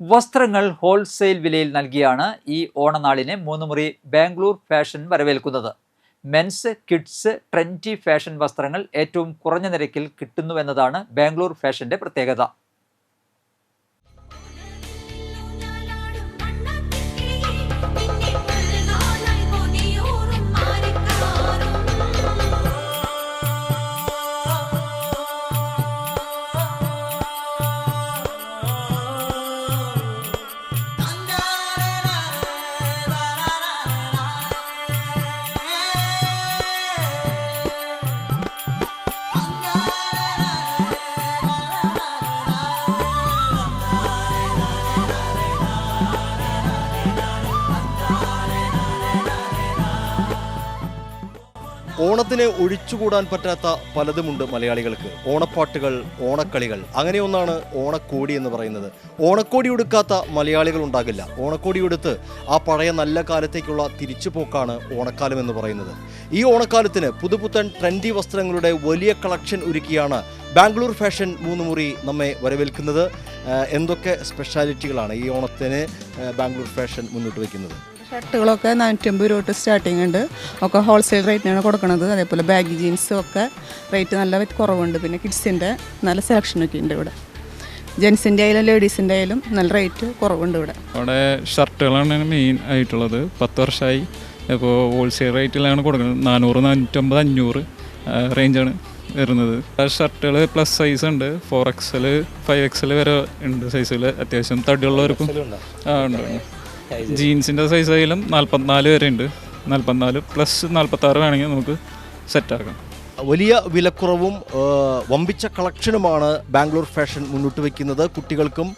വസ്ത്രങ്ങൾ ഹോൾസെയിൽ വിലയിൽ നൽകിയാണ് ഈ ഓണനാളിനെ മൂന്ന് മുറി ബാംഗ്ലൂർ ഫാഷൻ വരവേൽക്കുന്നത്. മെൻസ് കിഡ്സ് ട്രെൻഡി ഫാഷൻ വസ്ത്രങ്ങൾ ഏറ്റവും കുറഞ്ഞ നിരക്കിൽ കിട്ടുന്നുവെന്നതാണ് ബാംഗ്ലൂർ ഫാഷന്റെ പ്രത്യേകത. ഓണത്തിന് ഒഴിച്ചുകൂടാൻ പറ്റാത്ത പലതുമുണ്ട് മലയാളികൾക്ക്. ഓണപ്പാട്ടുകൾ ഓണക്കളികൾ അങ്ങനെ ഒന്നാണ് ഓണക്കോടി എന്ന് പറയുന്നത്. ഓണക്കോടി ഉടുക്കാത്ത മലയാളികൾ ഉണ്ടാകില്ല. ഓണക്കോടി ഉടുത്ത് ആ പഴയ നല്ല കാലത്തേക്കുള്ള തിരിച്ചുപോക്കാണ് ഓണക്കാലം എന്ന് പറയുന്നത്. ഈ ഓണക്കാലത്തിന് പുതുപുത്തൻ ട്രെൻഡി വസ്ത്രങ്ങളുടെ വലിയ കളക്ഷൻ ഒരുക്കിയാണ് ബാംഗ്ലൂർ ഫാഷൻ മൂന്ന് മുറി നമ്മെ വരവേൽക്കുന്നത്. എന്തൊക്കെ സ്പെഷ്യാലിറ്റികളാണ് ഈ ഓണത്തിന് ബാംഗ്ലൂർ ഫാഷൻ മുന്നോട്ട് വയ്ക്കുന്നത്? ഷർട്ടുകളൊക്കെ നാനൂറ്റമ്പത് രൂപ തൊട്ട് സ്റ്റാർട്ടിംഗ് ഉണ്ട്. ഒക്കെ ഹോൾസെയിൽ റേറ്റിനാണ് കൊടുക്കുന്നത് അതേപോലെ ബാഗി ജീൻസും ഒക്കെ റേറ്റ് നല്ല കുറവുണ്ട്. പിന്നെ കിഡ്സിന്റെ നല്ല സെലക്ഷനൊക്കെ ഉണ്ട് ഇവിടെ. ജെൻസിന്റെ ആയാലും ലേഡീസിന്റെ ആയാലും നല്ല റേറ്റ് കുറവുണ്ട് ഇവിടെ. അവിടെ ഷർട്ടുകളാണ് മെയിൻ ആയിട്ടുള്ളത്. പത്ത് വർഷമായി ഇപ്പോൾ ഹോൾസെയിൽ റേറ്റിലാണ് കൊടുക്കുന്നത്. നാനൂറ് നാനൂറ്റമ്പത് അഞ്ഞൂറ് റേഞ്ചാണ് വരുന്നത്. ഷർട്ടുകൾ പ്ലസ് സൈസ് ഉണ്ട്. ഫോർ എക്സൽ ഫൈവ് എക്സൽ വരെ ഉണ്ട്. സൈസിൽ അത്യാവശ്യം തടിയുള്ളവർക്കും ആ ഉണ്ട് ഉണ്ട്. ജീൻസിന്റെ സൈസ് ആയാലും നാൽപ്പത്തിനാല് വരെ ഉണ്ട്. നാൽപ്പത്തിനാല് പ്ലസ് നാൽപ്പത്താറ് വേണമെങ്കിൽ നമുക്ക് സെറ്റാക്കാം വലിയ വിലക്കുറവും വമ്പിച്ച കളക്ഷനുമാണ് ബാംഗ്ലൂർ ഫാഷൻ മുന്നോട്ട് വയ്ക്കുന്നത് കുട്ടികൾക്കും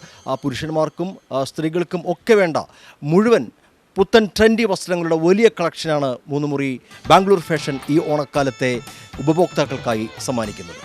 പുരുഷന്മാർക്കും സ്ത്രീകൾക്കും ഒക്കെ വേണ്ട മുഴുവൻ പുത്തൻ ട്രെൻഡി വസ്ത്രങ്ങളുടെ വലിയ കളക്ഷനാണ് മൂന്നുമുറി ബാംഗ്ലൂർ ഫാഷൻ ഈ ഓണക്കാലത്തെ ഉപഭോക്താക്കൾക്കായി സമ്മാനിക്കുന്നത്.